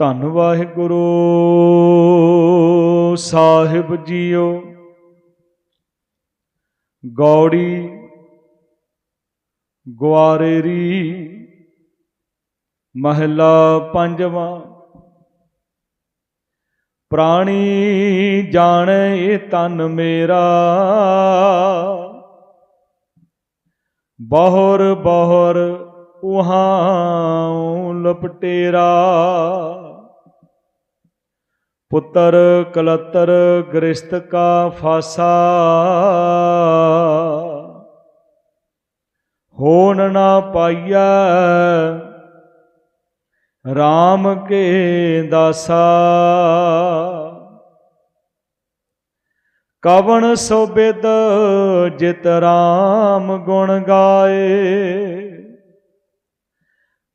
ਧੰਨ ਵਾਹਿਗੁਰੂ। ਸਾਹਿਬ ਜੀਓ, ਗੌੜੀ, ਗੁਆਰੇਰੀ, ਮਹਲਾ ਪੰਜਵਾਂ। ਪ੍ਰਾਣੀ ਜਾਣੈ ਇਹ ਤਨ ਮੇਰਾ। ਬਹੁਰ ਬਹਰ ਉਹਾਂ ਲਪਟੇਰਾ। ਪੁੱਤਰ ਕਲਤਰ ਗ੍ਰਸਤ ਕਾ ਫਾਸਾ। ਹੋਣ ਨਾ ਪਾਈਆ RAM ਕੇ ਦਾਸਾ। ਕਵਣ ਸੋ ਬਿਦ ਜਿਤ RAM ਗੁਣ ਗਾਏ।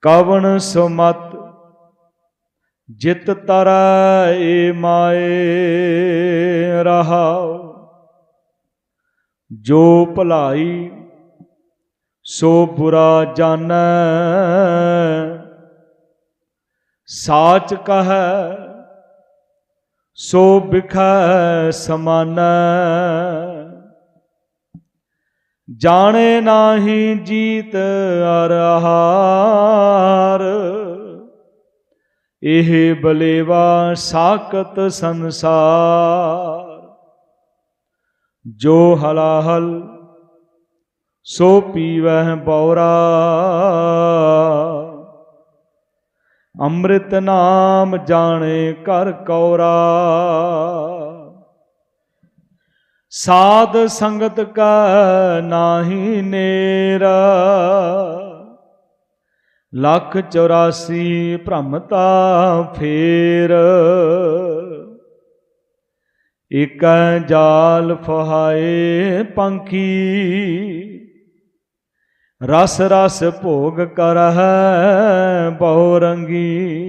ਕਵਣ ਸੋ ਜਿਤ ਤਰੈ ਮਾਏ ਰਹਾਉ, ਜੋ ਭਲਾਈ ਸੋ ਬੁਰਾ ਜਾਣੈ। ਸਾਚ ਕਹੈ, ਸੋ ਬਿਖੈ ਸਮਾਨੈ। ਜਾਣੇ ਨਾਹੀ ਜੀਤ ਅਰ ਇਹ ਬਲੇਵਾ ਸਾਕਤ ਸੰਸਾਰ। ਜੋ ਹਲਾਹਲ, ਸੋ ਪੀਵਹਿ ਬੌਰਾ। ਅੰਮ੍ਰਿਤ ਨਾਮ ਜਾਣੇ ਕਰ ਕੌਰਾ। ਸਾਧ ਸੰਗਤ ਕਾ ਨਾਹੀ ਨੇਰਾ। ਲੱਖ 84 ਭ੍ਰਮਤਾ ਫੇਰ। ਇਕੈ ਜਾਲ ਫਹਾਏ ਪੰਖੀ। ਰਸ ਰਸ ਭੋਗ ਕਰਹਿ ਬਹੁ ਰੰਗੀ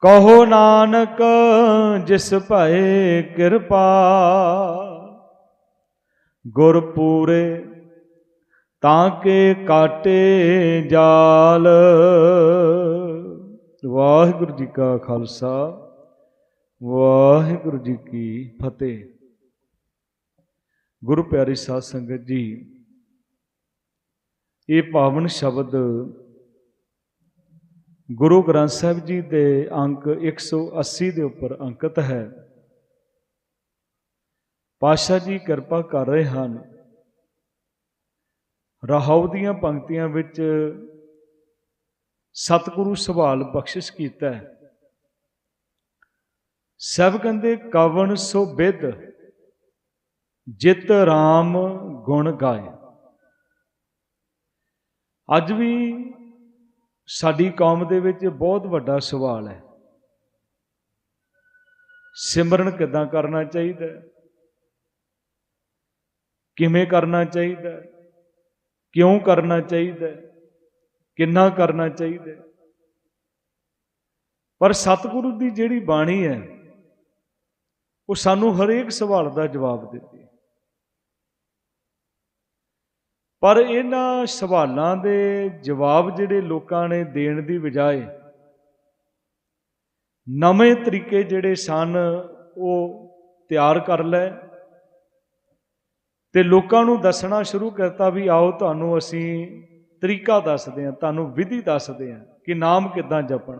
ਕਹੋ ਨਾਨਕ, ਜਿਸ ਭਏ ਕਿਰਪਾ ਗੁਰ ਪੂਰੇ ਤਾਂ ਕਿ ਕਾਟੇ ਜਾਲ। ਵਾਹਿਗੁਰੂ ਜੀ ਕਾ ਖਾਲਸਾ, ਵਾਹਿਗੁਰੂ ਜੀ ਕੀ ਫਤਿਹ। ਗੁਰੂ ਪਿਆਰੀ ਸਾਧ ਸੰਗਤ ਜੀ, ਇਹ ਪਾਵਨ ਸ਼ਬਦ ਗੁਰੂ ਗ੍ਰੰਥ ਸਾਹਿਬ ਜੀ ਦੇ ਅੰਕ 180 ਦੇ ਉੱਪਰ ਅੰਕਿਤ ਹੈ। ਪਾਸ਼ਾ ਜੀ ਕਿਰਪਾ ਕਰ ਰਹੇ ਹਨ। ਰਹਾਉ ਦੀਆਂ ਪੰਕਤੀਆਂ ਵਿੱਚ ਸਤਿਗੁਰੂ ਸਵਾਲ ਬਖਸ਼ਿਸ਼ ਕੀਤਾ ਹੈ। ਸਭ ਕਹਿੰਦੇ ਕਵਣ ਸੋ ਬਿਦ, ਜਿਤ RAM ਗੁਣ ਗਾਏ। ਅੱਜ ਵੀ ਸਾਡੀ ਕੌਮ ਦੇ ਵਿੱਚ ਬਹੁਤ ਵੱਡਾ ਸਵਾਲ ਹੈ। ਸਿਮਰਨ ਕਿਦਾਂ ਕਰਨਾ ਚਾਹੀਦਾ ਕਿਵੇਂ ਕਰਨਾ ਚਾਹੀਦਾ ਕਿਉਂ ਕਰਨਾ ਚਾਹੀਦਾ ਕਿੰਨਾ ਕਰਨਾ ਚਾਹੀਦਾ ਪਰ ਸਤਿਗੁਰੂ ਦੀ ਜਿਹੜੀ ਬਾਣੀ ਹੈ, ਉਹ ਸਾਨੂੰ ਹਰੇਕ ਸਵਾਲ ਦਾ ਜਵਾਬ ਦਿੰਦੀ ਹੈ। ਪਰ ਇਹਨਾਂ ਸਵਾਲਾਂ ਦੇ ਜਵਾਬ ਜਿਹੜੇ ਲੋਕਾਂ ਨੇ ਦੇਣ ਦੀ ਬਜਾਏ, ਨਵੇਂ ਤਰੀਕੇ ਜਿਹੜੇ ਸਨ, ਉਹ ਤਿਆਰ ਕਰ ਲਏ। ਤੇ ਲੋਕਾਂ ਨੂੰ ਦੱਸਣਾ ਸ਼ੁਰੂ ਕਰਤਾ ਵੀ ਆਓ ਤੁਹਾਨੂੰ ਅਸੀਂ ਤਰੀਕਾ ਦੱਸਦੇ ਹਾਂ, ਤੁਹਾਨੂੰ ਵਿਧੀ ਦੱਸਦੇ ਹਾਂ ਕਿ ਨਾਮ ਕਿੱਦਾਂ ਜਪਣ।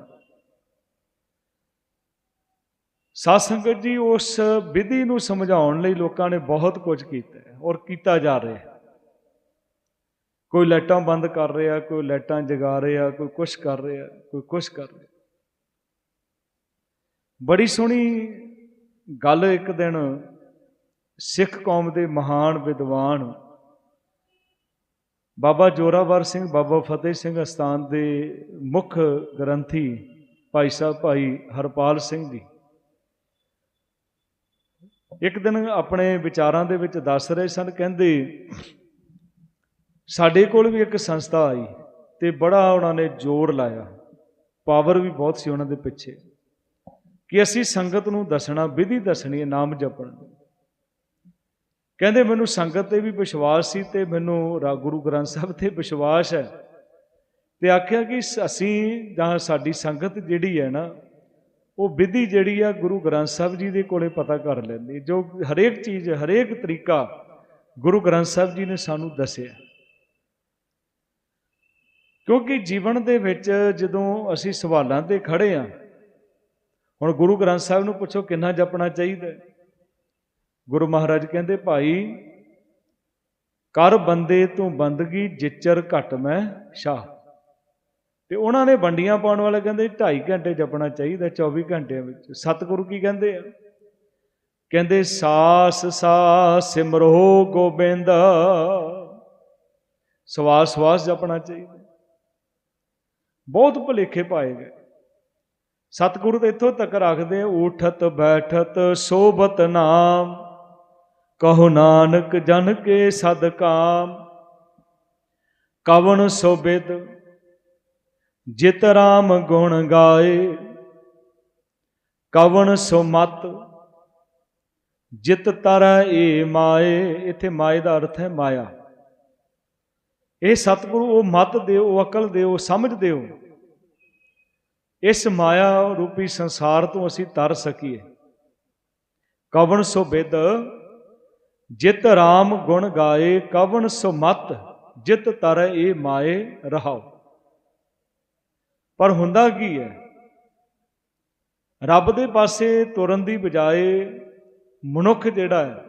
ਸਾਧ ਸੰਗਤ ਜੀ, ਉਸ ਵਿਧੀ ਨੂੰ ਸਮਝਾਉਣ ਲਈ ਲੋਕਾਂ ਨੇ ਬਹੁਤ ਕੁਝ ਕੀਤਾ ਔਰ ਕੀਤਾ ਜਾ ਰਿਹਾ ਕੋਈ ਲਾਈਟਾਂ ਬੰਦ ਕਰ ਰਿਹਾ, ਕੋਈ ਲਾਈਟਾਂ ਜਗਾ ਰਿਹਾ, ਕੋਈ ਕੁਛ ਕਰ ਰਿਹਾ, ਕੋਈ ਕੁਛ ਕਰ ਰਿਹਾ। ਬੜੀ ਸੋਹਣੀ ਗੱਲ ਇੱਕ ਦਿਨ ਸਿੱਖ ਕੌਮ ਦੇ ਮਹਾਨ ਵਿਦਵਾਨ ਬਾਬਾ ਜੋਰਾਵਰ ਸਿੰਘ, ਬਾਬਾ ਫਤਿਹ ਸਿੰਘ ਅਸਥਾਨ ਦੇ ਮੁੱਖ ਗ੍ਰੰਥੀ ਭਾਈ ਸਾਹਿਬ, ਭਾਈ ਹਰਪਾਲ ਸਿੰਘ ਜੀ। ਇੱਕ ਦਿਨ ਆਪਣੇ ਵਿਚਾਰਾਂ ਦੇ ਵਿੱਚ ਦੱਸ ਰਹੇ ਸਨ, ਕਹਿੰਦੇ, ਸਾਡੇ ਕੋਲ ਵੀ ਇੱਕ ਸੰਸਥਾ ਆਈ ਤੇ ਬੜਾ ਉਹਨਾਂ ਨੇ ਜ਼ੋਰ ਲਾਇਆ। ਪਾਵਰ ਵੀ ਬਹੁਤ ਸੀ ਉਹਨਾਂ ਦੇ ਪਿੱਛੇ ਕਿ ਅਸੀਂ ਸੰਗਤ ਨੂੰ ਦੱਸਣਾ, ਵਿਧੀ ਦੱਸਣੀ ਹੈ, ਨਾਮ ਜਪਣ ਦੀ। ਕਹਿੰਦੇ ਮੈਨੂੰ ਸੰਗਤ ਤੇ ਵੀ ਵਿਸ਼ਵਾਸ ਸੀ ਤੇ ਮੈਨੂੰ ਰਾ- ਗੁਰੂ ਗ੍ਰੰਥ ਸਾਹਿਬ ਤੇ ਵਿਸ਼ਵਾਸ ਹੈ। ਤੇ ਆਖਿਆ ਕਿ ਅਸੀਂ ਜਾਂ ਸਾਡੀ ਸੰਗਤ ਜਿਹੜੀ ਹੈ ਨਾ, ਉਹ ਵਿਧੀ ਜਿਹੜੀ ਆ ਗੁਰੂ ਗ੍ਰੰਥ ਸਾਹਿਬ ਜੀ ਦੇ ਕੋਲੇ ਪਤਾ ਕਰ ਲੈਂਦੀ। ਜੋ ਹਰੇਕ ਚੀਜ਼, ਹਰੇਕ ਤਰੀਕਾ ਗੁਰੂ ਗ੍ਰੰਥ ਸਾਹਿਬ ਜੀ ਨੇ ਸਾਨੂੰ ਦੱਸਿਆ। ਕਿਉਂਕਿ ਜੀਵਨ ਦੇ ਵਿੱਚ ਜਦੋਂ ਅਸੀਂ ਸਵਾਲਾਂ ਤੇ ਖੜੇ ਆ, ਹੁਣ ਗੁਰੂ ਗ੍ਰੰਥ ਸਾਹਿਬ ਨੂੰ ਪੁੱਛੋ ਕਿੰਨਾ ਜਪਣਾ ਚਾਹੀਦਾ ਹੈ? ਗੁਰੂ ਮਹਾਰਾਜ ਕਹਿੰਦੇ, ਭਾਈ, ਕਰ ਬੰਦੇ ਤੂੰ ਬੰਦਗੀ, ਜਿਚਰ ਘਟ ਮੈਂ ਸ਼ਾਹ। ਤੇ ਉਹਨਾਂ ਨੇ ਵੰਡੀਆਂ ਪਾਉਣ ਵਾਲੇ ਕਹਿੰਦੇ 2.5 ਘੰਟੇ ਜਪਣਾ ਚਾਹੀਦਾ 24 ਘੰਟਿਆਂ ਵਿੱਚ। ਸਤਿਗੁਰੂ ਕੀ ਕਹਿੰਦੇ ਆ? ਕਹਿੰਦੇ, ਸਾਸ ਸਾ ਸਿਮਰੋ ਗੋਬਿੰਦ। ਸਵਾਸ ਸਵਾਸ ਜਪਣਾ ਚਾਹੀਦਾ। ਬਹੁਤ ਭੁਲੇਖੇ ਪਾਏ ਗਏ। ਸਤਿਗੁਰੂ ਤੇ ਇੱਥੋਂ ਤੱਕ ਰੱਖਦੇ ਉਠਤ ਬੈਠਤ ਸੋਭਤ ਨਾਮ। ਕਹੋ ਨਾਨਕ ਜਨ ਕੇ ਸਦ ਕਾਮ, ਕਵਣ ਸੋਬਿਦ ਜਿਤ ਰਾਮ ਗੁਣ ਗਾਏ। ਕਵਣ ਸੋ ਮਤ, ਜਿਤ ਤਰ ਏ ਮਾਏ। ਇੱਥੇ ਮਾਏ ਦਾ ਅਰਥ ਹੈ ਮਾਇਆ। ਇਹ ਸਤਿਗੁਰੂ, ਉਹ ਮਤ ਦਿਓ, ਉਹ ਅਕਲ ਦਿਓ ਸਮਝ ਦਿਓ। ਇਸ ਮਾਇਆ ਰੂਪੀ ਸੰਸਾਰ ਤੋਂ ਅਸੀਂ ਤਰ ਸਕੀਏ। ਕਵਣ ਸੋ ਬਿਦ ਜਿਤ ਰਾਮ ਗੁਣ ਗਾਏ, ਕਵਣ ਸੋ ਮਤ ਜਿਤ ਤਰ ਏ ਮਾਏ ਰਹਾਓ ਪਰ ਹੁੰਦਾ ਕੀ ਹੈ ਰੱਬ ਦੇ ਪਾਸੇ ਤੁਰਨ ਦੀ ਬਜਾਏ ਮਨੁੱਖ ਜਿਹੜਾ ਹੈ,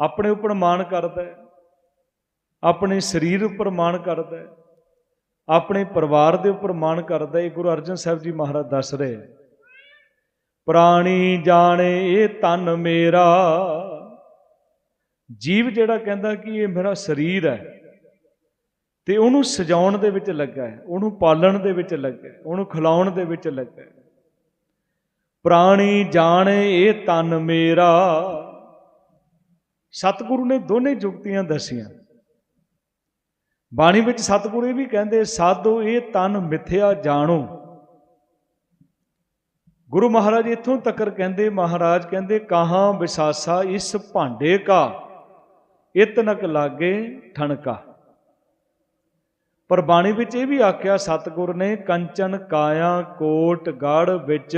ਆਪਣੇ ਉੱਪਰ ਮਾਣ ਕਰਦਾ ਹੈ, ਆਪਣੇ ਸਰੀਰ ਉੱਪਰ ਮਾਣ ਕਰਦਾ ਹੈ, ਆਪਣੇ ਪਰਿਵਾਰ ਦੇ ਉੱਪਰ ਮਾਣ ਕਰਦਾ ਹੈ ਇਹ ਗੁਰੂ ਅਰਜਨ ਸਾਹਿਬ ਜੀ ਮਹਾਰਾਜ ਦੱਸ ਰਹੇ ਹੈ। ਪ੍ਰਾਣੀ ਜਾਣੇ ਇਹ ਤਨ ਮੇਰਾ ਜੀਵ ਜਿਹੜਾ ਕਹਿੰਦਾ ਕਿ ਇਹ ਮੇਰਾ ਸਰੀਰ ਹੈ, ਤੇ ਉਹਨੂੰ ਸਜਾਉਣ ਦੇ ਵਿੱਚ ਲੱਗਾ ਹੈ, ਉਹਨੂੰ ਪਾਲਣ ਦੇ ਵਿੱਚ ਲੱਗਾ ਹੈ, ਉਹਨੂੰ ਖਿਲਾਉਣ ਦੇ ਵਿੱਚ ਲੱਗਾ ਹੈ। ਪ੍ਰਾਣੀ ਜਾਣੇ ਇਹ ਤਨ ਮੇਰਾ। ਸਤਿਗੁਰੂ ਨੇ ਦੋਨੇ ਜੁਗਤੀਆਂ ਦੱਸੀਆਂ। ਬਾਣੀ ਵਿੱਚ ਸਤਿਗੁਰੂ ਇਹ ਵੀ ਕਹਿੰਦੇ, ਸਾਧੋ ਇਹ ਤਨ ਮਿਥਿਆ ਜਾਣੋ। ਗੁਰੂ ਮਹਾਰਾਜ ਇੱਥੋਂ ਤੱਕਰ ਕਹਿੰਦੇ, ਮਹਾਰਾਜ ਕਹਿੰਦੇ, ਕਹਾਂ ਵਿਸਾਸਾ ਇਸ ਭਾਂਡੇ ਕਾ? ਇਤਨਕ ਲਾਗੇ ਠਣਕਾ। ਪਰ ਬਾਣੀ ਵਿੱਚ ਇਹ ਵੀ ਆਖਿਆ, ਸਤਿਗੁਰ ਨੇ ਕੰਚਨ, ਕਾਇਆ, ਕੋਟ, ਗੜ ਵਿੱਚ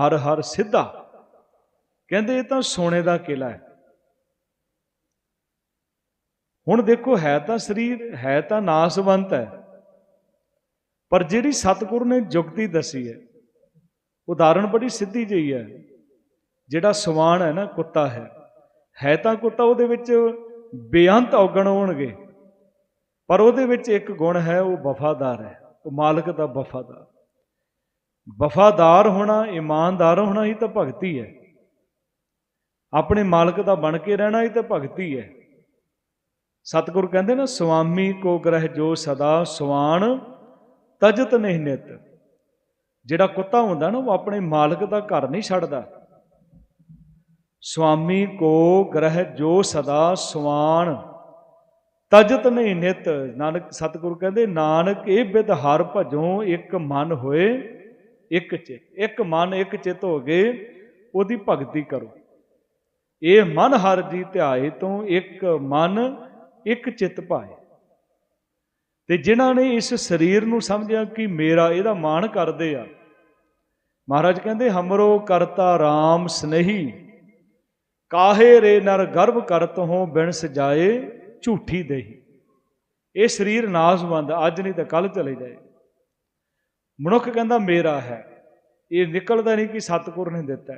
ਹਰ ਹਰ ਸਿੱਧਾ। ਕਹਿੰਦੇ ਇਹ ਤਾਂ ਸੋਨੇ ਦਾ ਕਿਲਾ ਹੈ। ਹੁਣ ਦੇਖੋ, ਹੈ ਤਾਂ ਸਰੀਰ, ਹੈ ਤਾਂ ਨਾਸਵੰਤ ਹੈ। ਪਰ ਜਿਹੜੀ ਸਤਿਗੁਰ ਨੇ ਜੁਗਤੀ ਦੱਸੀ ਹੈ, ਉਦਾਹਰਣ ਬੜੀ ਸਿੱਧੀ ਜਿਹੀ ਹੈ। ਜਿਹੜਾ ਸਵਾਨ ਹੈ ਨਾ, ਕੁੱਤਾ ਹੈ। ਹੈ ਤਾਂ ਕੁੱਤਾ ਉਹਦੇ ਵਿੱਚ ਬੇਅੰਤ ਔਗਣ ਹੋਣਗੇ। ਪਰ ਉਹਦੇ ਵਿੱਚ ਇੱਕ ਗੁਣ ਹੈ, ਉਹ ਵਫਾਦਾਰ ਹੈ। ਉਹ ਮਾਲਕ ਦਾ ਵਫਾਦਾਰ। ਵਫਾਦਾਰ ਹੋਣਾ, ਇਮਾਨਦਾਰ ਹੋਣਾ ਹੀ ਤਾਂ ਭਗਤੀ ਹੈ। ਆਪਣੇ ਮਾਲਕ ਦਾ ਬਣ ਕੇ ਰਹਿਣਾ ਹੀ ਤਾਂ ਭਗਤੀ ਹੈ। ਸਤਿਗੁਰ ਕਹਿੰਦੇ ਨਾ ਸੁਆਮੀ ਕੋ ਗ੍ਰਹਿ ਜੋ ਸਦਾ ਸੁਆਨ ਤਜਤ ਨਹੀਂ ਨਿਤ। ਜਿਹੜਾ ਕੁੱਤਾ ਹੁੰਦਾ ਨਾ, ਉਹ ਆਪਣੇ ਮਾਲਕ ਦਾ ਘਰ ਨਹੀਂ ਛੱਡਦਾ। ਸੁਆਮੀ ਕੋ ਗ੍ਰਹਿ ਜੋ ਸਦਾ ਸੁਆਨ ਤਜਤ ਨਹੀਂ ਨਿਤ ਨਾਨਕ ਸਤਿਗੁਰੂ ਕਹਿੰਦੇ, ਨਾਨਕ ਇਹ ਬਿਦ ਹਰ ਭਜੋ ਇੱਕ ਮਨ ਹੋਏ, ਇੱਕ ਚਿਤ, ਇੱਕ ਮਨ ਇੱਕ ਚਿਤ ਹੋ ਗਏ, ਉਹਦੀ ਭਗਤੀ ਕਰੋ। ਇਹ ਮਨ ਹਰ ਜੀ ਧਿਆਏ ਤੋਂ ਇੱਕ ਮਨ, ਇੱਕ ਚਿਤ ਪਾਏ। ਤੇ ਜਿਨ੍ਹਾਂ ਨੇ ਇਸ ਸਰੀਰ ਨੂੰ ਸਮਝਿਆ ਕਿ ਮੇਰਾ ਇਹਦਾ ਮਾਣ ਕਰਦੇ ਆ, ਮਹਾਰਾਜ ਕਹਿੰਦੇ, ਹਮਰੋ ਕਰਤਾ RAM ਸਨੇਹੀ। ਕਾਹੇ ਰੇ ਨਰ ਗਰਭ ਕਰਤ ਹੋ ਬਿਨ ਸਜਾਏ ਝੂਠੀ ਦੇਹੀ। ਇਹ ਸਰੀਰ ਨਾਸਵੰਦ, ਅੱਜ ਨਹੀਂ ਤਾਂ ਕੱਲ ਚਲੇ ਜਾਏ। ਮਨੁੱਖ ਕਹਿੰਦਾ, ਮੇਰਾ ਹੈ। ਇਹ ਨਿਕਲਦਾ ਨਹੀਂ ਕਿ ਸਤਿਗੁਰ ਨੇ ਦਿੱਤਾ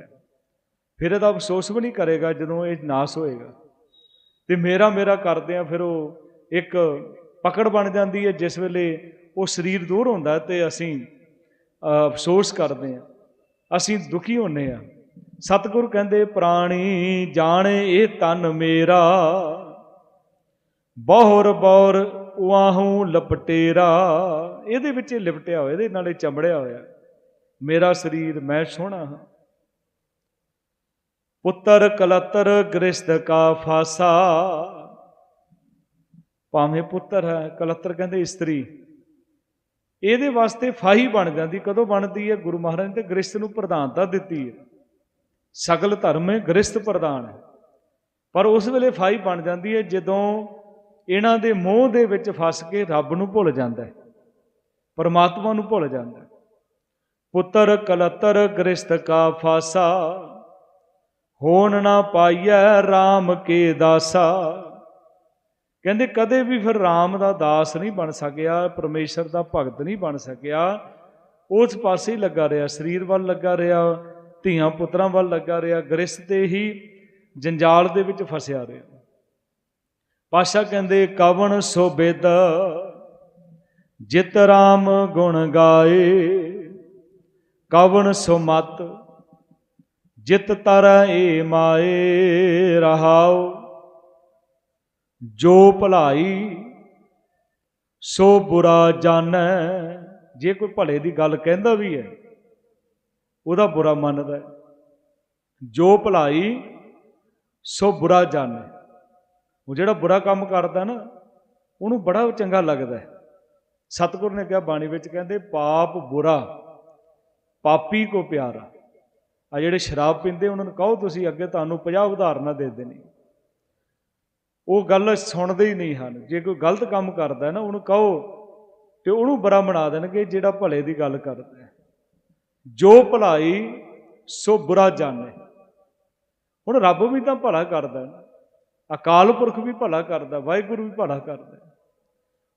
ਫਿਰ ਇਹਦਾ ਅਫਸੋਸ ਵੀ ਨਹੀਂ ਕਰੇਗਾ ਜਦੋਂ ਇਹ ਨਾਸ ਹੋਏਗਾ। ਤੇ ਮੇਰਾ ਮੇਰਾ ਕਰਦੇ ਆ ਫਿਰ ਉਹ ਇੱਕ ਪਕੜ ਬਣ ਜਾਂਦੀ ਹੈ, ਜਿਸ ਵੇਲੇ ਉਹ ਸਰੀਰ ਦੂਰ ਹੁੰਦਾ ਹੈ ਤੇ ਅਸੀਂ ਅਫਸੋਸ ਕਰਦੇ ਆ ਅਸੀਂ ਦੁਖੀ ਹੁੰਨੇ ਆ ਸਤਿਗੁਰ ਕਹਿੰਦੇ, ਪ੍ਰਾਣੀ ਜਾਣੇ ਇਹ ਤਨ ਮੇਰਾ। ਬਹੁਰ ਬੌਰ ਉਆਹੂ ਲਪਟੇਰਾ। ਇਹਦੇ ਵਿੱਚ ਇਹ ਲਿਪਟਿਆ ਹੋਇਆ, ਇਹਦੇ ਨਾਲੇ ਚਮੜਿਆ ਹੋਇਆ। ਮੇਰਾ ਸਰੀਰ ਮੈਂ ਸੋਹਣਾ ਹਾਂ। ਪੁੱਤਰ ਕਲਤਰ ਗ੍ਰਿਸ਼ਤ ਕਾ ਫਾਸਾ। ਭਾਵੇਂ ਪੁੱਤਰ ਹੈ, ਕਲਤਰ ਕਹਿੰਦੇ ਇਸਤਰੀ। ਇਹਦੇ ਵਾਸਤੇ ਫਾਹੀ ਬਣ ਜਾਂਦੀ। ਕਦੋਂ ਬਣਦੀ ਹੈ? ਗੁਰੂ ਮਹਾਰਾਜ ਨੇ ਤੇ ਗ੍ਰਿਸ਼ਤ ਨੂੰ ਪ੍ਰਧਾਨਤਾ ਦਿੱਤੀ ਹੈ। ਸਗਲ ਧਰਮ ਹੈ ਗ੍ਰਿਸ਼ਤ ਪ੍ਰਧਾਨ ਹੈ। ਪਰ ਉਸ ਵੇਲੇ ਫਾਈ ਬਣ ਜਾਂਦੀ ਹੈ ਜਦੋਂ ਇਹਨਾਂ ਦੇ ਮੋਹ ਦੇ ਵਿੱਚ ਫਸ ਕੇ ਰੱਬ ਨੂੰ ਭੁੱਲ ਜਾਂਦਾ ਹੈ, ਪਰਮਾਤਮਾ ਨੂੰ ਭੁੱਲ ਜਾਂਦਾ ਹੈ। ਪੁੱਤਰ ਕਲਤਰ ਗ੍ਰਸਤ ਕਾ ਫਾਸਾ, ਹੋਣ ਨਾ ਪਾਈਐ RAM ਕੇ ਦਾਸਾ। ਕਹਿੰਦੇ ਕਦੇ ਵੀ ਫਿਰ RAM ਦਾ ਦਾਸ ਨਹੀਂ ਬਣ ਸਕਿਆ, ਪਰਮੇਸ਼ਰ ਦਾ ਭਗਤ ਨਹੀਂ ਬਣ ਸਕਿਆ। ਉਸ ਪਾਸੇ ਹੀ ਲੱਗਾ ਰਿਹਾ, ਸਰੀਰ ਵੱਲ ਲੱਗਾ ਰਿਹਾ। ਧੀਆਂ ਪੁੱਤਰਾਂ ਵੱਲ ਲੱਗਾ ਰਿਹਾ ਗ੍ਰਸਤ ਤੇ ਹੀ ਜੰਜਾਲ ਦੇ ਵਿੱਚ ਫਸਿਆ ਰਿਹਾ। ਪਾਸ਼ਾ ਕਹਿੰਦੇ, ਕਵਣ ਸੋਬੇਦ ਜਿਤ ਰਾਮ ਗੁਣ ਗਾਏ। ਕਵਣ ਸੁਮਤ ਮਤ, ਜਿਤ ਤਰ ਏ ਮਾਏ। ਰਹਾਉ ਜੋ ਭਲਾਈ, ਸੋ ਬੁਰਾ ਜਾਣੈ। ਜੇ ਕੋਈ ਭਲੇ ਦੀ ਗੱਲ ਕਹਿੰਦਾ ਵੀ ਹੈ ਉਹਦਾ ਬੁਰਾ ਮੰਨਦਾ ਹੈ। ਜੋ ਭਲਾਈ, ਸੋ ਬੁਰਾ ਜਾਣੇ। ਉਹ ਜਿਹੜਾ ਬੁਰਾ ਕੰਮ ਕਰਦਾ ਨਾ, ਉਹਨੂੰ ਬੜਾ ਚੰਗਾ ਲੱਗਦਾ ਹੈ। ਸਤਿਗੁਰ ਨੇ ਕਿਹਾ ਬਾਣੀ ਵਿੱਚ ਕਹਿੰਦੇ, ਪਾਪ ਬੁਰਾ, ਪਾਪੀ ਕੋ ਪਿਆਰਾ। ਆ ਜਿਹੜੇ ਸ਼ਰਾਬ ਪੀਂਦੇ, ਉਹਨਾਂ ਨੂੰ ਕਹੋ ਤੁਸੀਂ ਅੱਗੇ ਤੁਹਾਨੂੰ 50 ਉਦਾਹਰਨਾਂ ਦੇ ਦੇਣੀ। ਉਹ ਗੱਲ ਸੁਣਦੇ ਹੀ ਨਹੀਂ ਹਨ। ਜੇ ਕੋਈ ਗਲਤ ਕੰਮ ਕਰਦਾ ਨਾ, ਉਹਨੂੰ ਕਹੋ ਤੇ ਉਹਨੂੰ ਬੁਰਾ ਬਣਾ ਦੇਣਗੇ ਜਿਹੜਾ ਭਲੇ ਦੀ ਗੱਲ ਕਰਦਾ ਹੈ। ਜੋ ਭਲਾਈ, ਸੋ ਬੁਰਾ ਜਾਣੇ। ਹੁਣ ਰੱਬ ਵੀ ਤਾਂ ਭਲਾ ਕਰਦਾ ਹੈ। ਅਕਾਲ ਪੁਰਖ ਵੀ ਭਲਾ ਕਰਦਾ ਵਾਹਿਗੁਰੂ ਵੀ ਭਲਾ ਕਰਦਾ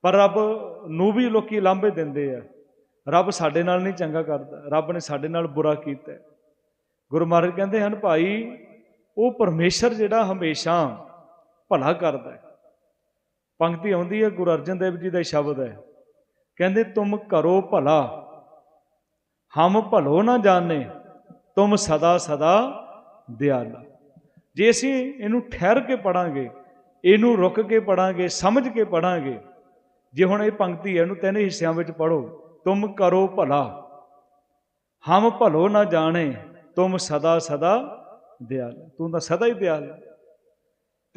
ਪਰ ਰੱਬ ਨੂੰ ਵੀ ਲੋਕੀ ਲਾਂਭੇ ਦਿੰਦੇ ਆ। ਰੱਬ ਸਾਡੇ ਨਾਲ ਨਹੀਂ ਚੰਗਾ ਕਰਦਾ, ਰੱਬ ਨੇ ਸਾਡੇ ਨਾਲ ਬੁਰਾ ਕੀਤਾ ਹੈ। ਗੁਰੂ ਮਹਾਰਾਜ ਕਹਿੰਦੇ ਹਨ, ਭਾਈ, ਉਹ ਪਰਮੇਸ਼ਰ ਜਿਹੜਾ ਹਮੇਸ਼ਾ ਭਲਾ ਕਰਦਾ ਹੈ। ਪੰਕਤੀ ਆਉਂਦੀ ਹੈ, ਗੁਰੂ ਅਰਜਨ ਦੇਵ ਜੀ ਦਾ ਸ਼ਬਦ ਹੈ। ਕਹਿੰਦੇ, ਤੁਮ ਕਰੋ ਭਲਾ ਹਮ ਭਲੋ ਨਾ ਜਾਣੇ, ਤੁਮ ਸਦਾ ਸਦਾ ਦਿਆਲਾ। ਜੇ ਅਸੀਂ ਇਹਨੂੰ ਠਹਿਰ ਕੇ ਪੜਾਂਗੇ, ਇਹਨੂੰ ਰੁਕ ਕੇ ਪੜਾਂਗੇ, ਸਮਝ ਕੇ ਪੜਾਂਗੇ, ਜੇ ਹੁਣ ਇਹ ਪੰਕਤੀ ਹੈ ਇਹਨੂੰ ਤਿੰਨ ਹਿੱਸਿਆਂ ਵਿੱਚ ਪੜੋ ਤੁਮ ਕਰੋ ਭਲਾ। ਹਮ ਭਲੋ ਨਾ ਜਾਣੇ, ਤੁਮ ਸਦਾ ਸਦਾ ਦਿਆਲ। ਤੂੰ ਤਾਂ ਸਦਾ ਹੀ ਦਿਆਲ ਹੈ।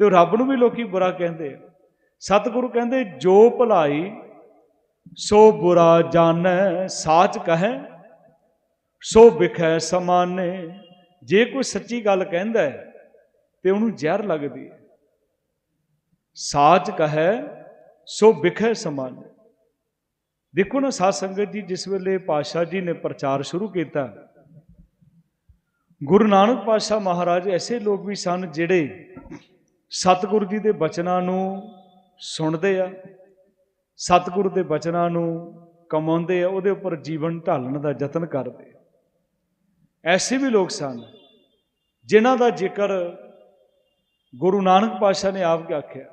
ਤੇ ਉਹ ਰੱਬ ਨੂੰ ਵੀ ਲੋਕੀ ਬੁਰਾ ਕਹਿੰਦੇ ਸਤਿਗੁਰੂ ਕਹਿੰਦੇ, ਜੋ ਭਲਾਈ, ਸੋ ਬੁਰਾ ਜਾਣੈ, ਸਾਚ ਕਹੈ ਸੋ ਵਿਖੈ ਸਮਾਨੇ। ਜੇ ਕੋਈ ਸੱਚੀ ਗੱਲ ਕਹਿੰਦਾ ਹੈ, ਤੇ ਉਹਨੂੰ ਜ਼ਹਿਰ ਲੱਗਦੀ ਹੈ। ਸਾਚ ਕਹੈ, ਸੋ ਵਿਖੈ ਸਮਾਨੇ। ਦੇਖੋ ਨਾ ਸਾਧ ਸੰਗਤ ਜੀ, ਜਿਸ ਵੇਲੇ ਪਾਤਸ਼ਾਹ ਜੀ ਨੇ ਪ੍ਰਚਾਰ ਸ਼ੁਰੂ ਕੀਤਾ। ਗੁਰੂ ਨਾਨਕ ਪਾਤਸ਼ਾਹ ਮਹਾਰਾਜ ਐਸੇ ਲੋਕ ਵੀ ਸਨ, ਜਿਹੜੇ ਸਤਿਗੁਰੂ ਜੀ ਦੇ ਬਚਨਾਂ ਨੂੰ ਸੁਣਦੇ ਆ, ਸਤਿਗੁਰੂ ਦੇ ਬਚਨਾਂ ਨੂੰ ਕਮਾਉਂਦੇ ਆ, ਉਹਦੇ ਉੱਪਰ ਜੀਵਨ ਢਾਲਣ ਦਾ ਯਤਨ ਕਰਦੇ ਆ। ਐਸੇ ਵੀ ਲੋਕ ਸਨ ਜਿਨ੍ਹਾਂ ਦਾ ਜ਼ਿਕਰ ਗੁਰੂ ਨਾਨਕ ਪਾਤਸ਼ਾਹ ਨੇ ਆਪ ਕੇ ਆਖਿਆ।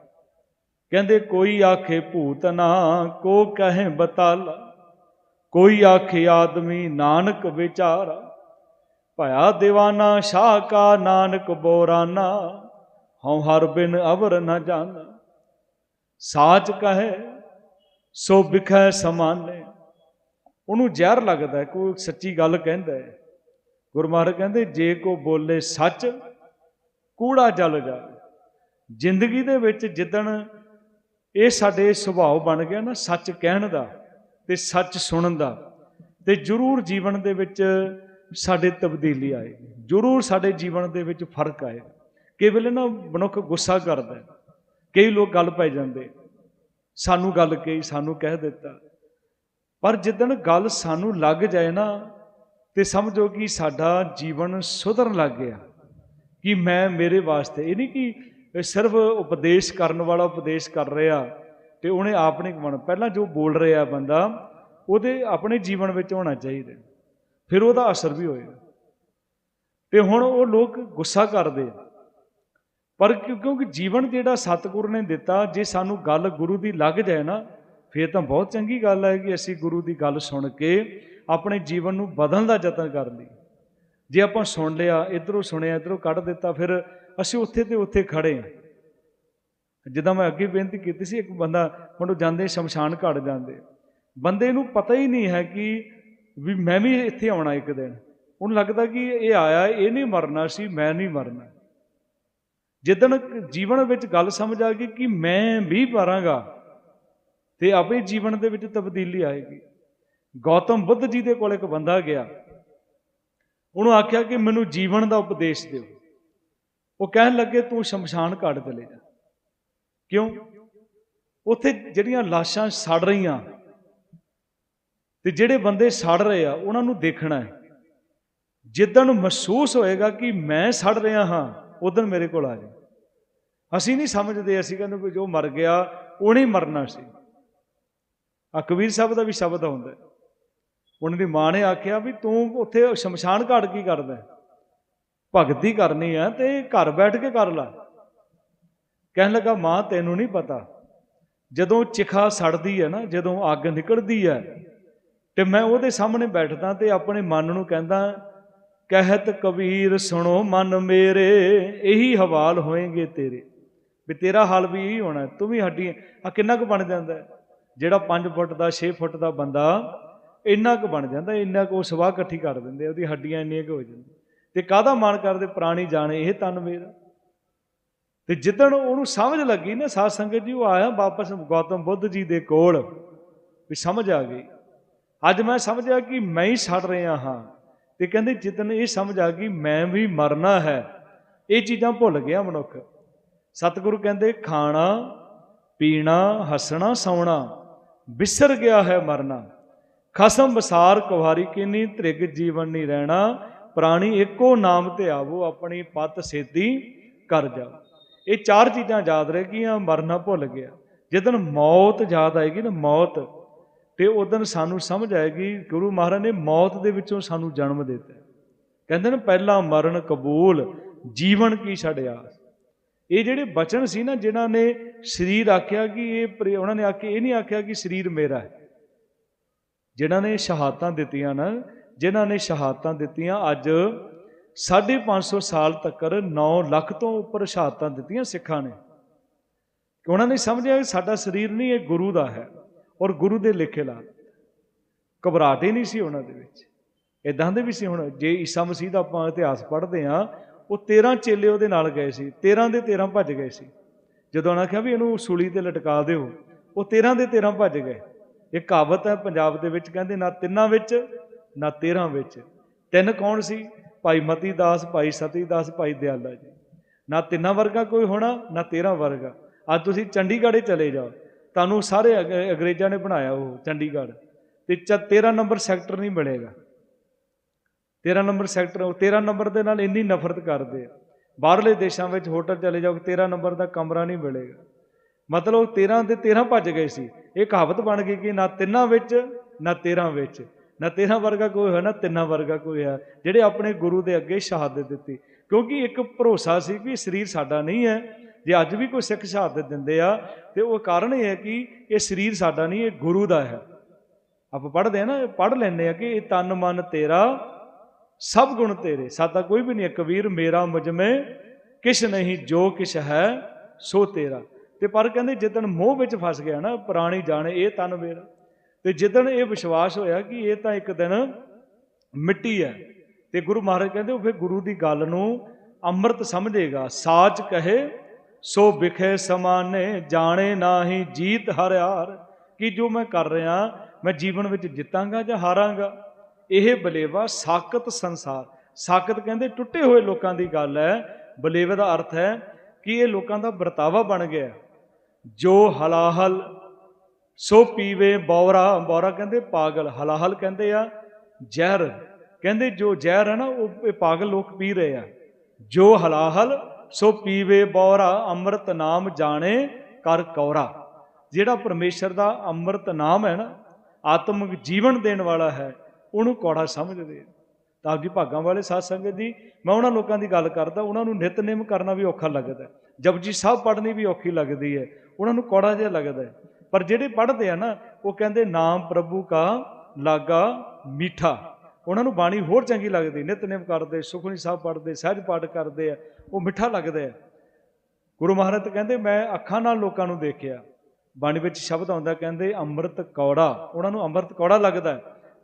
ਕਹਿੰਦੇ, ਕੋਈ ਆਖੇ, ਭੂਤ ਨਾ ਕੋ ਕਹੇ ਬਤਾਲਾ। ਕੋਈ ਆਖੇ, ਆਦਮੀ ਨਾਨਕ ਵਿਚਾਰਾ। ਭਇਆ دیਵਾਨਾ ਸ਼ਾਹ ਕਾ ਨਾਨਕ ਬੋਰਾਨਾ। ਹਉ ਹਰ ਬਿਨ ਅਵਰ ਨ ਜਾਣਾ ਸਾਚ ਕਹੇ, ਸੋ ਵਿਖੈ ਸਮਾਨੇ। ਉਹਨੂੰ ਜ਼ਹਿਰ ਲੱਗਦਾ ਕੋਈ ਸੱਚੀ ਗੱਲ ਕਹਿੰਦਾ ਹੈ। ਗੁਰੂ ਮਹਾਰਾਜ ਕਹਿੰਦੇ, ਜੇ ਕੋ ਬੋਲੇ ਸੱਚ, ਕੂੜਾ ਜਲ ਜਾਵੇ। ਜ਼ਿੰਦਗੀ ਦੇ ਵਿੱਚ ਜਿੱਦਣ ਇਹ ਸਾਡੇ ਸੁਭਾਅ ਬਣ ਗਿਆ ਨਾ, ਸੱਚ ਕਹਿਣ ਦਾ ਤੇ ਸੱਚ ਸੁਣਨ ਦਾ, ਤੇ ਜ਼ਰੂਰ ਜੀਵਨ ਦੇ ਵਿੱਚ ਸਾਡੇ ਤਬਦੀਲੀ ਆਏਗੀ ਜ਼ਰੂਰ ਸਾਡੇ ਜੀਵਨ ਦੇ ਵਿੱਚ ਫ਼ਰਕ ਆਏਗਾ ਕਈ ਵੇਲੇ ਨਾ ਮਨੁੱਖ ਗੁੱਸਾ ਕਰਦਾ ਹੈ। ਕਈ ਲੋਕ ਗੱਲ ਪੈ ਜਾਂਦੇ। ਸਾਨੂੰ ਗੱਲ ਕਹੀ, ਸਾਨੂੰ ਕਹਿ ਦਿੱਤਾ। ਪਰ ਜਿੱਦਣ ਗੱਲ ਸਾਨੂੰ ਲੱਗ ਜਾਏ ਨਾ ਤੇ ਸਮਝੋ ਕਿ ਸਾਡਾ ਜੀਵਨ ਸੁਧਰਨ ਲੱਗ ਗਿਆ। ਕਿ ਮੈਂ ਮੇਰੇ ਵਾਸਤੇ, ਇਹ ਨਹੀਂ ਕਿ ਸਿਰਫ ਉਪਦੇਸ਼ ਕਰਨ ਵਾਲਾ ਉਪਦੇਸ਼ ਕਰ ਰਿਹਾ ਤੇ ਉਹਨੇ ਆਪ ਨਹੀਂ ਕਮਾਉਣਾ। ਪਹਿਲਾਂ ਜੋ ਬੋਲ ਰਿਹਾ ਬੰਦਾ, ਉਹਦੇ ਆਪਣੇ ਜੀਵਨ ਵਿੱਚ ਹੋਣਾ ਚਾਹੀਦਾ। ਫਿਰ ਉਹਦਾ ਅਸਰ ਵੀ ਹੋਏਗਾ। ਤੇ ਹੁਣ ਉਹ ਲੋਕ ਗੁੱਸਾ ਕਰਦੇ ਪਰ ਕਿਉਂਕਿ ਜੀਵਨ ਜਿਹੜਾ ਸਤਿਗੁਰੂ ਨੇ ਦਿੱਤਾ, ਜੇ ਸਾਨੂੰ ਗੱਲ ਗੁਰੂ ਦੀ ਲੱਗ ਜਾਏ ਨਾ ਫਿਰ ਤਾਂ ਬਹੁਤ ਚੰਗੀ ਗੱਲ ਹੈ ਕਿ ਅਸੀਂ ਗੁਰੂ ਦੀ ਗੱਲ ਸੁਣ ਕੇ ਆਪਣੇ ਜੀਵਨ ਨੂੰ ਬਦਲਣ ਦਾ ਯਤਨ ਕਰ ਲਈ ਜੇ ਆਪਾਂ ਸੁਣ ਲਿਆ, ਇਧਰੋਂ ਸੁਣਿਆ, ਇਧਰੋਂ ਕੱਢ ਦਿੱਤਾ, ਫਿਰ ਅਸੀਂ ਉੱਥੇ ਤੇ ਉੱਥੇ ਖੜੇ ਹਾਂ। ਜਿੱਦਾਂ ਮੈਂ ਅੱਗੇ ਬੇਨਤੀ ਕੀਤੀ ਸੀ, ਇੱਕ ਬੰਦਾ ਹੁਣ ਜਾਂਦੇ ਸ਼ਮਸ਼ਾਨ ਘਾਟ ਜਾਂਦੇ। ਬੰਦੇ ਨੂੰ ਪਤਾ ਹੀ ਨਹੀਂ ਹੈ ਕਿ ਵੀ ਮੈਂ ਵੀ ਇੱਥੇ ਆਉਣਾ ਇੱਕ ਦਿਨ। ਉਹਨੂੰ ਲੱਗਦਾ ਕਿ ਇਹ ਆਇਆ, ਇਹ ਨਹੀਂ ਮਰਨਾ ਸੀ, ਮੈਂ ਨਹੀਂ ਮਰਨਾ। ਜਿੱਦਣ ਜੀਵਨ ਵਿੱਚ ਗੱਲ ਸਮਝ ਆ ਗਈ ਕਿ ਮੈਂ ਵੀ ਮਰਾਂਗਾ ਤੇ ਆਪਣੇ ਜੀਵਨ ਦੇ ਵਿੱਚ ਤਬਦੀਲੀ ਆਏਗੀ। ਗੌਤਮ ਬੁੱਧ ਜੀ ਦੇ ਕੋਲ ਇੱਕ ਬੰਦਾ ਗਿਆ। ਉਹਨੂੰ ਆਖਿਆ ਕਿ ਮੈਨੂੰ ਜੀਵਨ ਦਾ ਉਪਦੇਸ਼ ਦਿਓ। ਉਹ ਕਹਿਣ ਲੱਗੇ, ਤੂੰ ਸ਼ਮਸ਼ਾਨ ਘਾਟ ਚਲੇ ਜਾ। ਕਿਉਂ? ਉੱਥੇ ਜਿਹੜੀਆਂ ਲਾਸ਼ਾਂ ਸੜ ਰਹੀਆਂ ਤੇ ਜਿਹੜੇ ਬੰਦੇ ਸੜ ਰਹੇ ਆ, ਉਹਨਾਂ ਨੂੰ ਦੇਖਣਾ ਹੈ। ਨੂੰ ਮਹਿਸੂਸ ਹੋਏਗਾ ਕਿ ਮੈਂ ਸੜ ਰਿਹਾ ਹਾਂ ਉਦੋਂ ਮੇਰੇ ਕੋਲ ਆ ਜਾ। ਅਸੀਂ ਨਹੀਂ ਸਮਝਦੇ, ਅਸੀਂ ਕਹਿੰਦੇ ਵੀ ਜੋ ਮਰ ਗਿਆ, ਉਹਨੇ ਮਰਨਾ ਸੀ। ਆ ਕਬੀਰ ਸਾਹਿਬ ਦਾ ਵੀ ਸ਼ਬਦ ਆਉਂਦਾ ਉਹਨਾਂ ਦੀ ਮਾਂ ਨੇ ਆਖਿਆ ਵੀ ਤੂੰ ਉੱਥੇ ਸ਼ਮਸ਼ਾਨ ਘਾਟ ਕੀ ਕਰਦਾ ਭਗਤੀ ਕਰਨੀ ਆ ਤੇ ਘਰ ਬੈਠ ਕੇ ਕਰ ਲੈ। ਕਹਿਣ ਲੱਗਾ, ਮਾਂ, ਤੈਨੂੰ ਨਹੀਂ ਪਤਾ। ਜਦੋਂ ਚਿਖਾ ਸੜਦੀ ਹੈ ਨਾ, ਜਦੋਂ ਅੱਗ ਨਿਕਲਦੀ ਹੈ, ਤੇ ਮੈਂ ਉਹਦੇ ਸਾਹਮਣੇ ਬੈਠਦਾ ਤੇ ਆਪਣੇ ਮਨ ਨੂੰ ਕਹਿੰਦਾ, ਕਹਿਤ ਕਬੀਰ ਸੁਣੋ ਮਨ ਮੇਰੇ, ਇਹੀ ਹਵਾਲ ਹੋਏਗੇ ਤੇਰੇ। ਵੀ ਤੇਰਾ ਹਾਲ ਵੀ ਇਹੀ ਹੋਣਾ ਤੂੰ ਵੀ ਹੱਡੀ ਆ ਕਿੰਨਾ ਕੁ ਬਣ ਜਾਂਦਾ ਹੈ? ਜਿਹੜਾ 5 ਫੁੱਟ ਦਾ 6 ਫੁੱਟ ਦਾ ਬੰਦਾ ਇੰਨਾ ਕੁ ਬਣ ਜਾਂਦਾ, ਇੰਨਾ ਕੁ ਉਹ ਸਵਾਹ ਇਕੱਠੀ ਕਰ ਦਿੰਦੇ ਉਹਦੀ ਹੱਡੀਆਂ ਇੰਨੀਆਂ ਕੁ ਹੋ ਜਾਂਦੀਆਂ। ਤੇ ਕਾਹਦਾ ਮਾਣ ਕਰਦੇ ਪ੍ਰਾਣੀ ਜਾਣੇ, ਇਹ ਤਨ ਮੇਰਾ। ਤੇ ਜਿੱਦਣ ਉਹਨੂੰ ਸਮਝ ਲੱਗੀ ਨਾ, ਸਾਧ ਸੰਗਤ ਜੀ, ਉਹ ਆਇਆ ਵਾਪਸ ਗੌਤਮ ਬੁੱਧ ਜੀ ਦੇ ਕੋਲ, ਵੀ ਸਮਝ ਆ ਗਈ। ਅੱਜ ਮੈਂ ਸਮਝਿਆ ਕਿ ਮੈਂ ਹੀ ਸੜ ਰਿਹਾ ਹਾਂ। ਤੇ ਕਹਿੰਦੇ ਜਿੱਦਣ ਇਹ ਸਮਝ ਆ ਗਈ, ਮੈਂ ਵੀ ਮਰਨਾ ਹੈ। ਇਹ ਚੀਜ਼ਾਂ ਭੁੱਲ ਗਿਆ ਮਨੁੱਖ। ਸਤਿਗੁਰੂ ਕਹਿੰਦੇ, ਖਾਣਾ, ਪੀਣਾ, ਹੱਸਣਾ, ਸੌਣਾ। ਵਿਸਰ ਗਿਆ ਹੈ ਮਰਨਾ। ਖਸਮ ਬਸਾਰ ਕੁਹਾਰੀ ਕਿਨੀ, ਤ੍ਰਿਗ ਜੀਵਨ ਨਹੀਂ ਰਹਿਣਾ। ਪ੍ਰਾਣੀ ਇੱਕੋ ਨਾਮ ਤੇ ਆਵੋ, ਆਪਣੀ ਪਤ ਸੇਤੀ ਕਰ ਜਾਓ। ਇਹ ਚਾਰ ਚੀਜ਼ਾਂ ਯਾਦ ਰਹਿ ਗਈਆਂ, ਮਰਨਾ ਭੁੱਲ ਗਿਆ। ਜਦੋਂ ਮੌਤ ਯਾਦ ਆਏਗੀ ਨਾ, ਮੌਤ, ਤੇ ਉਦੋਂ ਸਾਨੂੰ ਸਮਝ ਆਏਗੀ, ਗੁਰੂ ਮਹਾਰਾਜ ਨੇ ਮੌਤ ਦੇ ਵਿੱਚੋਂ ਸਾਨੂੰ ਜਨਮ ਦਿੱਤਾ। ਕਹਿੰਦੇ ਨੇ, ਪਹਿਲਾ ਮਰਨ ਕਬੂਲ ਜੀਵਨ ਕੀ ਛੜਿਆ ਇਹ ਜਿਹੜੇ ਬਚਨ ਸੀ ਨਾ, ਜਿਨ੍ਹਾਂ ਨੇ ਸਰੀਰ ਆਖਿਆ ਕਿ ਇਹ ਪ੍ਰੇ- ਉਹਨਾਂ ਨੇ ਆਖਿਆ ਇਹ ਨਹੀਂ ਆਖਿਆ ਕਿ ਸਰੀਰ ਮੇਰਾ ਹੈ। ਜਿਨ੍ਹਾਂ ਨੇ ਸ਼ਹਾਦਤਾਂ ਦਿੱਤੀਆਂ ਨਾ, ਜਿਨ੍ਹਾਂ ਨੇ ਸ਼ਹਾਦਤਾਂ ਦਿੱਤੀਆਂ, ਅੱਜ 550 ਸਾਲ ਤੱਕ 9 ਲੱਖ ਤੋਂ ਉੱਪਰ ਸ਼ਹਾਦਤਾਂ ਦਿੱਤੀਆਂ ਸਿੱਖਾਂ ਨੇ। ਕਿ ਉਹਨਾਂ ਨੇ ਸਮਝਿਆ ਕਿ ਸਾਡਾ ਸਰੀਰ ਨਹੀਂ, ਇਹ ਗੁਰੂ ਦਾ ਹੈ ਔਰ ਗੁਰੂ ਦੇ ਲਿਖੇ ਲਾ। ਘਬਰਾਹਟ ਹੀ ਨਹੀਂ ਸੀ ਉਹਨਾਂ ਦੇ ਵਿੱਚ। ਇਦਾਂ ਦੇ ਵੀ ਸੀ ਹੁਣ, ਜੇ ਈਸਾ ਮਸੀਹ ਦਾ ਆਪਾਂ ਇਤਿਹਾਸ ਪੜ੍ਹਦੇ ਆ ਉਹ 13 ਚੇਲੇ ਉਹਦੇ ਨਾਲ ਗਏ ਸੀ 13 ਦੇ 13 ਭੱਜ ਗਏ ਸੀ। ਜਦੋਂ ਉਹਨਾਂ ਕਿਹਾ ਵੀ ਇਹਨੂੰ ਸੂਲੀ ਤੇ ਲਟਕਾ ਦਿਓ, ਉਹ 13 ਦੇ 13 ਭੱਜ ਗਏ। ਇਹ ਕਹਾਵਤ ਹੈ ਪੰਜਾਬ ਦੇ ਵਿੱਚ, ਕਹਿੰਦੇ ਨਾ ਤਿੰਨਾਂ ਵਿੱਚ, ਨਾ 13 ਵਿੱਚ। ਤਿੰਨ ਕੌਣ ਸੀ? ਭਾਈ ਮਤੀ ਦਾਸ ਭਾਈ ਸਤੀ ਦਾਸ ਭਾਈ ਦਿਆਲਾ ਜੀ। ਨਾ ਤਿੰਨਾਂ ਵਰਗਾ ਕੋਈ ਹੋਣਾ, ਨਾ 13 ਵਰਗਾ। ਅੱਜ ਤੁਸੀਂ ਚੰਡੀਗੜ੍ਹ ਹੀ ਚਲੇ ਜਾਓ। ਤੁਹਾਨੂੰ ਸਾਰੇ ਅੰਗਰੇਜ਼ਾਂ ਨੇ ਬਣਾਇਆ ਉਹ ਚੰਡੀਗੜ੍ਹ। ਤੇ ਚ 13 ਨੰਬਰ ਸੈਕਟਰ ਨਹੀਂ ਮਿਲੇਗਾ। 13 ਨੰਬਰ ਸੈਕਟਰ ਉਹ 13 ਨੰਬਰ ਦੇ ਨਾਲ ਇੰਨੀ ਨਫ਼ਰਤ ਕਰਦੇ ਆ। ਬਾਹਰਲੇ ਦੇਸ਼ਾਂ ਵਿੱਚ ਹੋਟਲ ਚਲੇ ਜਾਓ 13 ਨੰਬਰ ਦਾ ਕਮਰਾ ਨਹੀਂ ਮਿਲੇਗਾ। ਮਤਲਬ 13 ਦੇ 13 ਭੱਜ ਗਏ ਸੀ। ਇਹ ਕਹਾਵਤ ਬਣ ਗਈ ਕਿ ਨਾ ਤਿੰਨਾਂ ਵਿੱਚ, ਨਾ 13 ਵਿੱਚ। ਨਾ 13 ਵਰਗਾ ਕੋਈ ਹੋਇਆ, ਨਾ ਤਿੰਨਾਂ ਵਰਗਾ ਕੋਈ ਹੋਇਆ। ਜਿਹੜੇ ਆਪਣੇ ਗੁਰੂ ਦੇ ਅੱਗੇ ਸ਼ਹਾਦਤ ਦਿੱਤੀ। ਕਿਉਂਕਿ ਇੱਕ ਭਰੋਸਾ ਸੀ ਕਿ ਸਰੀਰ ਸਾਡਾ ਨਹੀਂ ਹੈ। ਜੇ ਅੱਜ ਵੀ ਕੋਈ ਸਿੱਖ ਸ਼ਹਾਦਤ ਦਿੰਦੇ ਆ, ਤੇ ਉਹ ਕਾਰਨ ਇਹ ਹੈ ਕਿ ਇਹ ਸਰੀਰ ਸਾਡਾ ਨਹੀਂ, ਇਹ ਗੁਰੂ ਦਾ ਹੈ। ਆਪਾਂ ਪੜ੍ਹਦੇ ਆ ਨਾ, ਪੜ੍ਹ ਲੈਂਦੇ ਆ ਕਿ ਇਹ ਤਨ ਮਨ ਤੇਰਾ ਸਭ ਗੁਣ ਤੇਰੇ, ਸਾਦਾ ਕੋਈ ਵੀ ਨਹੀਂ ਕਬੀਰ ਮੇਰਾ ਮੁਜ਼ਮੇ, ਕਿਛ ਨਹੀਂ, ਜੋ ਕਿਛ ਹੈ, ਸੋ ਤੇਰਾ। ਤੇ ਪਰ ਕਹਿੰਦੇ, ਜਿੱਦਣ ਮੋਹ ਵਿੱਚ ਫਸ ਗਿਆ ਨਾ, ਪ੍ਰਾਣੀ ਜਾਣੇ, ਇਹ ਤਨ ਮੇਰਾ। ਤੇ ਜਿੱਦਣ ਇਹ ਵਿਸ਼ਵਾਸ ਹੋਇਆ ਕਿ ਇਹ ਤਾਂ ਇੱਕ ਦਿਨ ਮਿੱਟੀ ਹੈ, ਤੇ ਗੁਰੂ ਮਹਾਰਾਜ ਕਹਿੰਦੇ, ਉਹ ਫਿਰ ਗੁਰੂ ਦੀ ਗੱਲ ਨੂੰ ਅੰਮ੍ਰਿਤ ਸਮਝੇਗਾ। ਸਾਚ ਕਹੇ, ਸੋ ਵਿਖੇ ਸਮਾਨੇ, ਜਾਣੇ ਨਾਹੀ ਜੀਤ ਹਰਿਆਰ। ਕਿ ਜੋ ਮੈਂ ਕਰ ਰਿਹਾ, ਮੈਂ ਜੀਵਨ ਵਿੱਚ ਜਿੱਤਾਂਗਾ ਜਾਂ ਹਾਰਾਂਗਾ? ਇਹ ਬਲੇਵਾ ਸਾਕਤ ਸੰਸਾਰ। ਸਾਕਤ ਕਹਿੰਦੇ ਟੁੱਟੇ ਹੋਏ ਲੋਕਾਂ ਦੀ ਗੱਲ ਹੈ। ਬਲੇਵੇ ਦਾ ਅਰਥ ਹੈ ਕਿ ਇਹ ਲੋਕਾਂ ਦਾ ਵਰਤਾਵਾ ਬਣ ਗਿਆ। ਜੋ ਹਲਾਹਲ, ਸੋ ਪੀਵੇ ਬੌਰਾ। ਬੌਰਾ ਕਹਿੰਦੇ ਪਾਗਲ, ਹਲਾਹਲ ਕਹਿੰਦੇ ਆ ਜ਼ਹਿਰ। ਕਹਿੰਦੇ ਜੋ ਜ਼ਹਿਰ ਹੈ ਨਾ, ਉਹ ਇਹ ਪਾਗਲ ਲੋਕ ਪੀ ਰਹੇ ਆ। ਜੋ ਹਲਾਹਲ, ਸੋ ਪੀਵੇ ਬੌਰਾ। ਅੰਮ੍ਰਿਤ ਨਾਮ ਜਾਣੇ ਕਰ ਕੌਰਾ। ਜਿਹੜਾ ਪਰਮੇਸ਼ਰ ਦਾ ਅੰਮ੍ਰਿਤ ਨਾਮ ਹੈ ਨਾ, ਆਤਮਿਕ ਜੀਵਨ ਦੇਣ ਵਾਲਾ ਹੈ ਉਹਨੂੰ ਕੌੜਾ ਸਮਝਦੇ ਤਾਂ ਆਪ ਜੀ ਭਾਗਾਂ ਵਾਲੇ ਸਾਧ ਸੰਗਤ ਜੀ ਮੈਂ ਉਹਨਾਂ ਲੋਕਾਂ ਦੀ ਗੱਲ ਕਰਦਾ, ਉਹਨਾਂ ਨੂੰ ਨਿਤਨੇਮ ਕਰਨਾ ਵੀ ਔਖਾ ਲੱਗਦਾ ਜਪਜੀ ਸਾਹਿਬ ਪੜ੍ਹਨੀ ਵੀ ਔਖੀ ਲੱਗਦੀ ਹੈ, ਉਹਨਾਂ ਨੂੰ ਕੌੜਾ ਜਿਹਾ ਲੱਗਦਾ ਪਰ ਜਿਹੜੇ ਪੜ੍ਹਦੇ ਆ ਨਾ, ਉਹ ਕਹਿੰਦੇ ਨਾਮ ਪ੍ਰਭੂ ਕਾ ਲਾਗਾ ਮੀਠਾ। ਉਹਨਾਂ ਨੂੰ ਬਾਣੀ ਹੋਰ ਚੰਗੀ ਲੱਗਦੀ ਨਿਤਨੇਮ ਕਰਦੇ ਸੁਖਨੀ ਸਾਹਿਬ ਪੜ੍ਹਦੇ, ਸਹਿਜ ਪਾਠ ਕਰਦੇ ਆ, ਉਹ ਮਿੱਠਾ ਲੱਗਦਾ ਹੈ। ਗੁਰੂ ਮਹਾਰਾਜ ਕਹਿੰਦੇ, ਮੈਂ ਅੱਖਾਂ ਨਾਲ ਲੋਕਾਂ ਨੂੰ ਦੇਖਿਆ। ਬਾਣੀ ਵਿੱਚ ਸ਼ਬਦ ਆਉਂਦਾ, ਕਹਿੰਦੇ ਅੰਮ੍ਰਿਤ ਕੌੜਾ, ਉਹਨਾਂ ਨੂੰ ਅੰਮ੍ਰਿਤ ਕੌੜਾ ਲੱਗਦਾ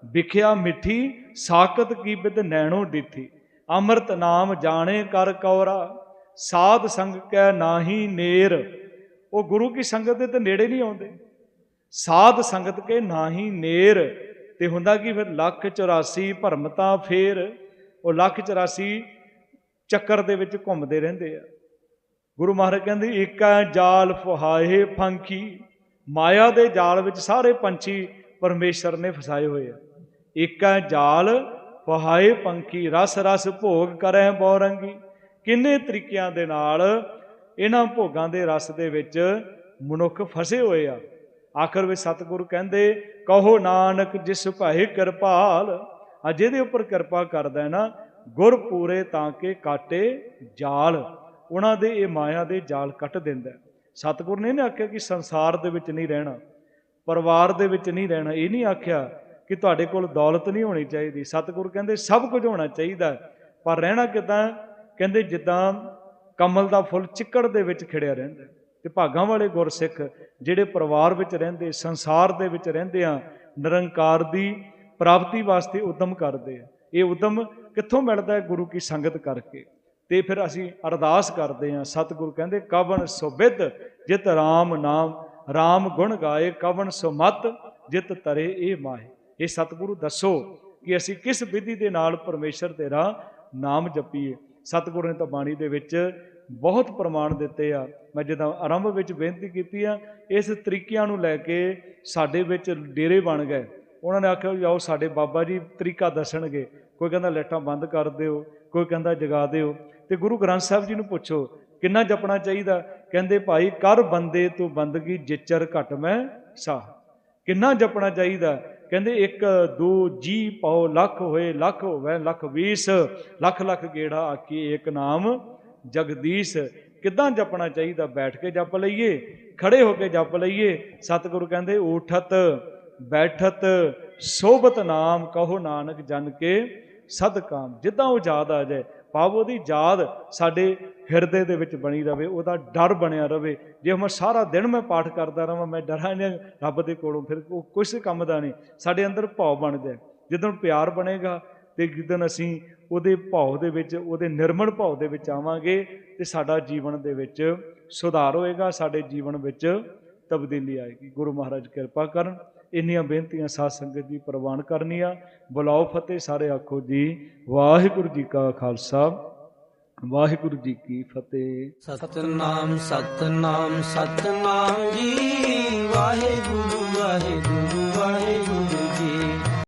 ਵਿਖਿਆ ਮਿੱਠੀ ਸਾਕਤ ਕੀ ਨੈਣੋ ਡਿਠੀ। ਅੰਮ੍ਰਿਤ ਨਾਮ ਜਾਣੇ ਕਰ ਕੌਰਾ, ਸਾਧ ਸੰਗ ਕੈ ਨਾਹੀ ਨੇਰ। ਉਹ ਗੁਰੂ ਕੀ ਸੰਗਤ ਦੇ ਤੇ ਨੇੜੇ ਨਹੀਂ ਆਉਂਦੇ। ਸਾਧ ਸੰਗਤ ਕੇ ਨਾਹੀ ਨੇਰ, ਤੇ ਹੁੰਦਾ ਕੀ ਫਿਰ ਲੱਖ 84 ਭਰਮਤਾ ਫੇਰ। ਉਹ ਲੱਖ 84 ਚੱਕਰ ਦੇ ਵਿੱਚ ਘੁੰਮਦੇ ਰਹਿੰਦੇ ਆ। ਗੁਰੂ ਮਹਾਰਾਜ ਕਹਿੰਦੇ, ਏਕਾ ਜਾਲ ਫੁਹਾਏ ਫੰਕੀ ਮਾਇਆ ਦੇ ਜਾਲ ਵਿੱਚ ਸਾਰੇ ਪੰਛੀ ਪਰਮੇਸ਼ਰ ਨੇ ਫਸਾਏ ਹੋਏ ਆ। ਏਕਾ ਜਾਲ ਪਹਾਏ ਪੰਖੀ, ਰਸ ਰਸ ਭੋਗ ਕਰੈ ਬੌਰੰਗੀ ਕਿੰਨੇ ਤਰੀਕਿਆਂ ਦੇ ਨਾਲ ਇਹਨਾਂ ਭੋਗਾਂ ਦੇ ਰਸ ਦੇ ਵਿੱਚ ਮਨੁੱਖ ਫਸੇ ਹੋਏ ਆ। ਆਖਰ ਵਿੱਚ ਸਤਿਗੁਰੂ ਕਹਿੰਦੇ, ਕਹੋ ਨਾਨਕ ਜਿਸ ਭਾਏ ਕਿਰਪਾਲ। ਆ ਜਿਹਦੇ ਉੱਪਰ ਕਿਰਪਾ ਕਰਦਾ ਨਾ, ਗੁਰ ਪੂਰੇ ਤਾਂ ਕਿ ਕਾਟੇ ਜਾਲ। ਉਹਨਾਂ ਦੇ ਇਹ ਮਾਇਆ ਦੇ ਜਾਲ ਕੱਟ ਦਿੰਦਾ ਸਤਿਗੁਰ ਸਤਿਗੁਰੂ ਨੇ ਆਖਿਆ ਕਿ ਸੰਸਾਰ ਦੇ ਵਿੱਚ ਨਹੀਂ ਰਹਿਣਾ, ਪਰਿਵਾਰ ਦੇ ਵਿੱਚ ਨਹੀਂ ਰਹਿਣਾ। ਇਹ ਨਹੀਂ ਆਖਿਆ ਕਿ ਤੁਹਾਡੇ ਕੋਲ ਦੌਲਤ ਨਹੀਂ ਹੋਣੀ ਚਾਹੀਦੀ। ਸਤਿਗੁਰੂ ਕਹਿੰਦੇ ਸਭ ਕੁਝ ਹੋਣਾ ਚਾਹੀਦਾ ਪਰ ਰਹਿਣਾ ਕਿਦਾਂ ਕਹਿੰਦੇ ਜਿੱਦਾਂ ਕਮਲ ਦਾ ਫੁੱਲ ਚਿੱਕੜ ਦੇ ਵਿੱਚ ਖਿੜਿਆ ਰਹਿੰਦਾ ਹੈ। ਤੇ ਭਾਗਾਂ ਵਾਲੇ ਗੁਰਸਿੱਖ ਜਿਹੜੇ ਪਰਿਵਾਰ ਵਿੱਚ ਰਹਿੰਦੇ, ਸੰਸਾਰ ਦੇ ਵਿੱਚ ਰਹਿੰਦੇ ਆ, ਨਿਰੰਕਾਰ ਦੀ ਪ੍ਰਾਪਤੀ ਵਾਸਤੇ ਉਦਮ ਕਰਦੇ ਆ। ਇਹ ਉਦਮ ਕਿੱਥੋਂ ਮਿਲਦਾ ਹੈ? ਗੁਰੂ ਕੀ ਸੰਗਤ ਕਰਕੇ। ਤੇ ਫਿਰ ਅਸੀਂ ਅਰਦਾਸ ਕਰਦੇ ਆ ਸਤਿਗੁਰੂ ਕਹਿੰਦੇ ਕਵਨ ਸੁਬਿਧ ਜਿਤ RAM ਨਾਮ RAM ਗੁਣ ਗਾਏ ਕਵਨ ਸੁਮਤ ਜਿਤ ਤਰੇ ਇਹ ਮਾਹੇ। ਇਹ ਸਤਿਗੁਰੂ, ਦੱਸੋ ਕਿ ਅਸੀਂ ਕਿਸ ਵਿਧੀ ਦੇ ਨਾਲ ਪਰਮੇਸ਼ਰ ਤੇਰਾ ਨਾਮ ਜਪੀਏ? ਸਤਿਗੁਰੂ ਨੇ ਤਾਂ ਬਾਣੀ ਦੇ ਵਿੱਚ ਬਹੁਤ ਪ੍ਰਮਾਣ ਦਿੱਤੇ ਆ। ਮੈਂ ਜਦੋਂ ਆਰੰਭ ਵਿੱਚ ਬੇਨਤੀ ਕੀਤੀ ਆ, ਇਸ ਤਰੀਕਿਆਂ ਨੂੰ ਲੈ ਕੇ ਸਾਡੇ ਵਿੱਚ ਡੇਰੇ ਬਣ ਗਏ। ਉਹਨਾਂ ਨੇ ਆਖਿਆ ਵੀ ਆਓ ਸਾਡੇ ਬਾਬਾ ਜੀ ਤਰੀਕਾ ਦੱਸਣਗੇ। ਕੋਈ ਕਹਿੰਦਾ ਲਾਈਟਾਂ ਬੰਦ ਕਰ ਦਿਓ, ਕੋਈ ਕਹਿੰਦਾ ਜਗਾ ਦਿਓ। ਤੇ ਗੁਰੂ ਗ੍ਰੰਥ ਸਾਹਿਬ ਜੀ ਨੂੰ ਪੁੱਛੋ, ਕਿੰਨਾ ਜਪਣਾ ਚਾਹੀਦਾ? ਕਹਿੰਦੇ, ਭਾਈ, ਕਰ ਬੰਦੇ ਤੂੰ ਬੰਦਗੀ ਜਿਚਰ ਘਟ ਮੈਂ ਸਾਹ। ਕਿੰਨਾ ਜਪਣਾ ਚਾਹੀਦਾ? ਕਹਿੰਦੇ 1 2 ਜੀ ਪਾਓ, ਲੱਖ ਹੋਏ, ਲੱਖ ਹੋਵੇ, ਲੱਖ 20 ਲੱਖ ਲੱਖ ਗੇੜਾ ਆਕੀ ਇੱਕ ਨਾਮ ਜਗਦੀਸ਼। ਕਿੱਦਾਂ ਜਪਣਾ ਚਾਹੀਦਾ? ਬੈਠ ਕੇ ਜਪ ਲਈਏ, ਖੜੇ ਹੋ ਕੇ ਜਪ ਲਈਏ। ਸਤਿਗੁਰੂ ਕਹਿੰਦੇ, ਉਠਤ, ਬੈਠਤ ਸੋਬਤ ਨਾਮ ਕਹੋ ਨਾਨਕ ਜਨ ਕੇ ਸਦਕਾਮ। ਜਿੱਦਾਂ ਉਹ ਯਾਦ ਆ ਜਾਏ ਭਾਵ ਉਹਦੀ ਯਾਦ ਸਾਡੇ ਹਿਰਦੇ ਦੇ ਵਿੱਚ ਬਣੀ ਰਵੇ, ਉਹਦਾ ਡਰ ਬਣਿਆ ਰਵੇ। ਜੇ ਮੈਂ ਸਾਰਾ ਦਿਨ ਮੈਂ ਪਾਠ ਕਰਦਾ ਰਵਾਂ ਮੈਂ ਡਰਾਂ ਨਹੀਂ ਰੱਬ ਦੇ ਕੋਲੋਂ, ਫਿਰ ਉਹ ਕੁਛ ਕੰਮ ਦਾ ਨਹੀਂ। ਸਾਡੇ ਅੰਦਰ ਭਾਵ ਬਣਦਾ ਹੈ। ਜਦੋਂ ਪਿਆਰ ਬਣੇਗਾ ਤੇ ਜਦੋਂ ਅਸੀਂ ਉਹਦੇ ਭਾਵ ਦੇ ਵਿੱਚ, ਉਹਦੇ ਨਿਰਮਲ ਭਾਵ ਦੇ ਵਿੱਚ ਆਵਾਂਗੇ ਤੇ ਸਾਡਾ ਜੀਵਨ ਦੇ ਵਿੱਚ ਸੁਧਾਰ ਹੋਏਗਾ, ਸਾਡੇ ਜੀਵਨ ਵਿੱਚ ਤਬਦੀਲੀ ਆਏਗੀ। ਗੁਰੂ ਮਹਾਰਾਜ ਕਿਰਪਾ ਕਰਨ। ਇੰਨੀਆਂ ਬੇਨਤੀਆਂ ਸਾਧ ਸੰਗਤ ਜੀ ਪ੍ਰਵਾਨ ਕਰਨੀਆਂ। ਬੁਲਾਓ ਫਤਿਹ ਸਾਰੇ ਆਖੋ ਜੀ। ਵਾਹਿਗੁਰੂ ਜੀ ਕਾ ਖਾਲਸਾ। ਵਾਹਿਗੁਰੂ ਜੀ ਕੀ ਫਤਿਹ। ਸਤਨਾਮ ਸਤਨਾਮ ਸਤਨਾਮ ਜੀ। ਵਾਹਿਗੁਰੂ ਵਾਹਿਗੁਰੂ।